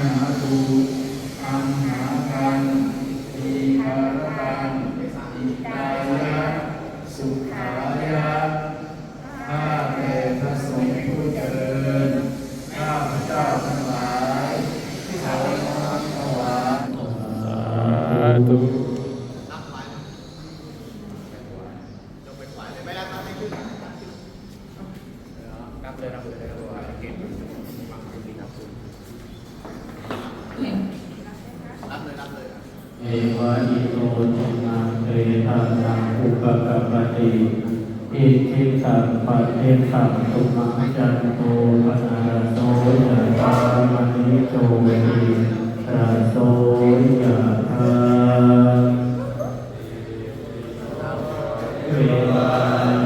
หาตูอัมหากังทีคารตังอิตายะสุขายะข้าแต่พระสงฆ์ผู้เจริญข้าพระเจ้าทั้งหลายขอน้อมถวายสาธุ รับเลยรับเลยรับเลยเก็บมังคุดรับคุณรับเลยรับเลย เอวะอิโตทินังเตตัสสะอุปกัปติอิทิตังปะเทตังตุมังจันโตปนาโสยะธามณิโชติระโสยะธาเวลา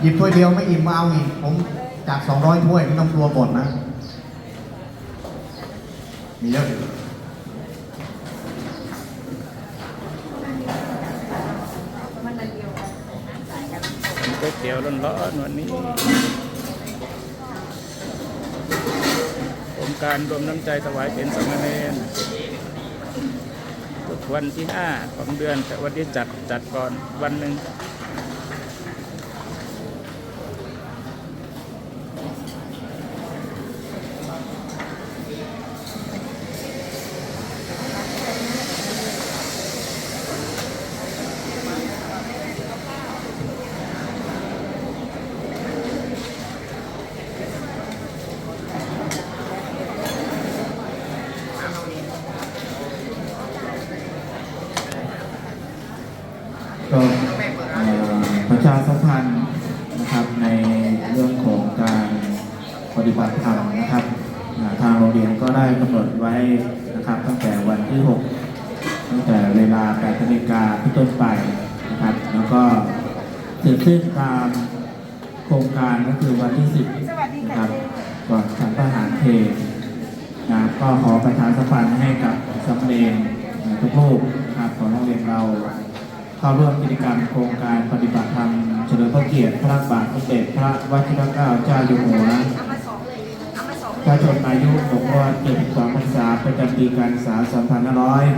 หยิบถ้วยเดียวไม่อิ่มมาเอาอีกผมจาก200ถ้วยไม่ต้องกลัวหมดนะ มีเยอะอยู่ก๋วยเตี๋ยวร้อนๆวันนี้องค์การรวมน้ำใจถวายเป็นสามเณรทุก วันที่ห้าของเดือนแต่วันที่จัดจัดก่อนวันหนึ่ง ก็ประชาสัมพันธ์นะครับในเรื่องของการปฏิบัติธรรมนะครับทางโรงเรียนก็ได้กำหนดไว้นะครับ ตั้งแต่วันที่ 6 ตั้งแต่เวลา8นาฬิกาเป็นต้นไปนะครับ แล้วก็เสร็จสิ้นตามโครงการก็คือวันที่ 10 นะครับก่อนฉันประหารเพลนะก็ขอประชาสัมพันธ์ให้กับสามเณรทุกรูปนะครับของโรงเรียนเรา เข้าร่วมกิจกรรมโครงการปฏิบัติธรรมเฉลิมพระเกียรติพระบาทสมเด็จพระวชิรเกล้าเจ้าอยู่หัวพระชนมายุ6รอบ72พรรษาประจำปีการศึกษา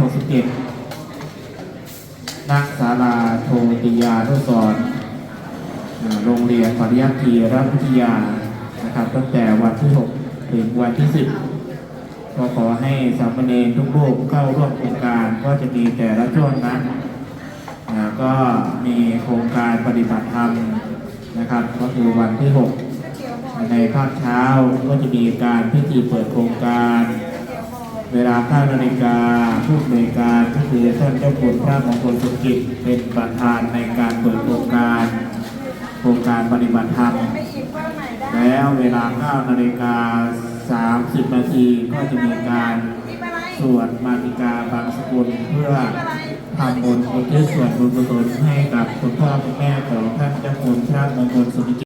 2567ณศาลาโทติยานุสรณ์อ่าโรงเรียนปริยัติรัฐวิทยานะครับตั้งแต่วันที่ 6 ถึงวันที่ 10 ก็ขอให้สามเณรทุกรูปเข้าร่วมโครงการก็จะมีแต่ละช่วงนั้ นอ่าก็มีโครงการปฏิบัติธรรมนะครับ ก็คือวันที่ 6 ในภาคเช้าก็จะมีการพิธีเปิดโครงการ เวลา9นาฬิกาผู้อำนวยการก็คือท่านเจ้าคุณพระมงคลสุกิจเป็นประธานในการเปิดโครงการโครงการปฏิบัติธรรมแล้วเวลา9นาฬิกา30นาทีก็จะมีการสวดมาติกาบางสกุลเพื่อ ทำบุญอุทิศส่วนบุญกุศลให้กับคุณพ่อคุณแม่ของท่านเจ้าคุณพระมงคลสุกิจ